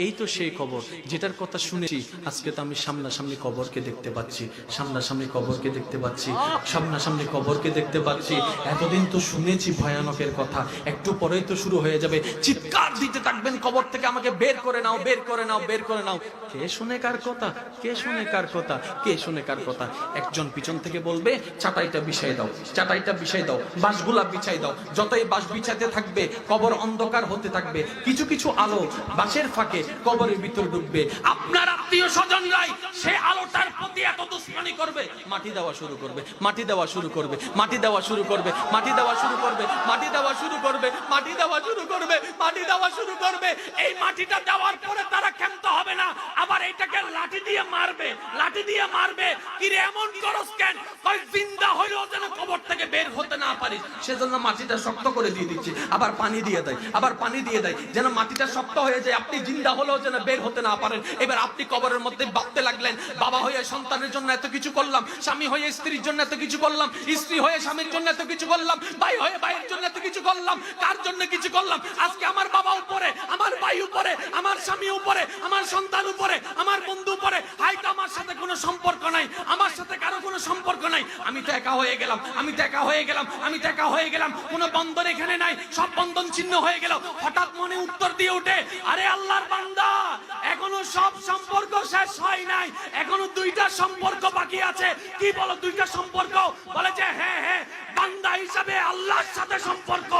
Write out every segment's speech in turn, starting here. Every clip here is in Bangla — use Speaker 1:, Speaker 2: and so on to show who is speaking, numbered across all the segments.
Speaker 1: এই তো সেই কবর যেটার কথা শুনেছি। আজকে তো আমি সামনাসামনি কবরকে দেখতে পাচ্ছি, সামনাসামনি কবরকে দেখতে পাচ্ছি, সামনাসামনি কবরকে দেখতে পাচ্ছি। এতদিন তো শুনেছি ভয়ানকের কথা, একটু পরেই তো শুরু হয়ে যাবে। চিৎকার দিতে থাকবেন কবর থেকে আমাকে, বের করে নাও, বের করে নাও, বের করে নাও। কে শুনে কার কথা? কে শুনে কার কথা? কে শুনে কার কথা? একজন পিছন থেকে বলবে, চাটাইটা বিছাই দাও, চাটাইটা বিছাই দাও, বাঁশগুলা বিছাই দাও। যতই বাঁশ বিছাতে থাকবে কবর অন্ধকার হতে থাকবে। কিছু কিছু আলো বাঁশের ফাঁকে কবরের ভিতর ঢুকবে। আপনার আত্মীয় স্বজনরাই সে আলোটার প্রতি এত দুশ্মনী করবে। মাটি দেওয়া শুরু করবে, মাটি দেওয়া শুরু করবে, মাটি দেওয়া শুরু করবে, মাটি দেওয়া শুরু করবে, মাটি দেওয়া শুরু করবে, মাটি দেওয়া শুরু করবে, মাটি দেওয়া শুরু করবে। এই মাটিটা দেওয়ার এটাকে লাঠি দিয়ে মারবে, লাঠি দিয়ে মারবে। এমন করস কেন? কই জিন্দা যেন কবর থেকে বের হতে না সেজন্য মাটিটা শক্ত করে দিয়ে দিচ্ছি। আবার পানি দিয়ে দেয়, আবার পানি দিয়ে দেয়। যেন মাটিটা শক্ত হয়ে যায়, আপনি জিন্দা হলেও যেন বের হতে না পারেন। এবার আপনি কবরের মধ্যে ভাবতে লাগলেন, বাবা হয়ে সন্তানের জন্য এত কিছু করলাম, স্বামী হয়ে স্ত্রীর জন্য এত কিছু করলাম, স্ত্রী হয়ে স্বামীর জন্য এত কিছু করলাম, ভাই হয়ে ভাইয়ের জন্য এত কিছু করলাম, কার জন্য কিছু করলাম? আজকে আমার বাবা উপরে আমার ভাই উপরে আমার স্বামী উপরে, আমার সন্তান উপরে, আমার বন্ধু উপরে, হয়তো আমার সাথে কোনো সম্পর্ক নাই, আমার সাথে কারও কোনো সম্পর্ক নাই। আমি তো একা হয়ে গেলাম, আমি তো একা হয়ে গেলাম, আমি তো একা হয়ে গেলাম, কোনো বন্ধন এখানে নাই, সব বন্ধন ছিন্ন হয়ে গেল। হঠাৎ মনে উত্তর দিয়ে ওঠে, আরে আল্লাহর বান্দা, এখনও সব সম্পর্ক শেষ হয় নাই, এখনও দুইটা সম্পর্ক বাকি আছে। কি বলো, দুইটা সম্পর্ক? বলে যে হ্যাঁ হ্যাঁ বান্দা হিসাবে আল্লাহর সাথে সম্পর্ক,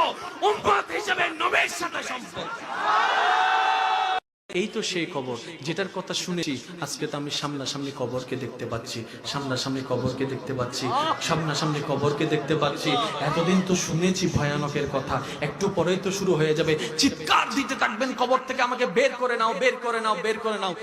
Speaker 1: উম্মত হিসাবে নবীর সাথে সম্পর্ক। এই তো সেই কবর যেটার কথা শুনেছি, আজকে তো আমি সামনাসামনি কবরকে দেখতে পাচ্ছি, সামনাসামনি কবরকে দেখতে পাচ্ছি, সামনাসামনি কবরকে দেখতে পাচ্ছি। এতদিন তো শুনেছি ভয়ানকের কথা। একটু পরেই তো শুরু হয়ে যাবে। চিৎকার দিতে থাকবেন কবর থেকে আমাকে, বের করে নাও, বের করে নাও, বের করে নাও।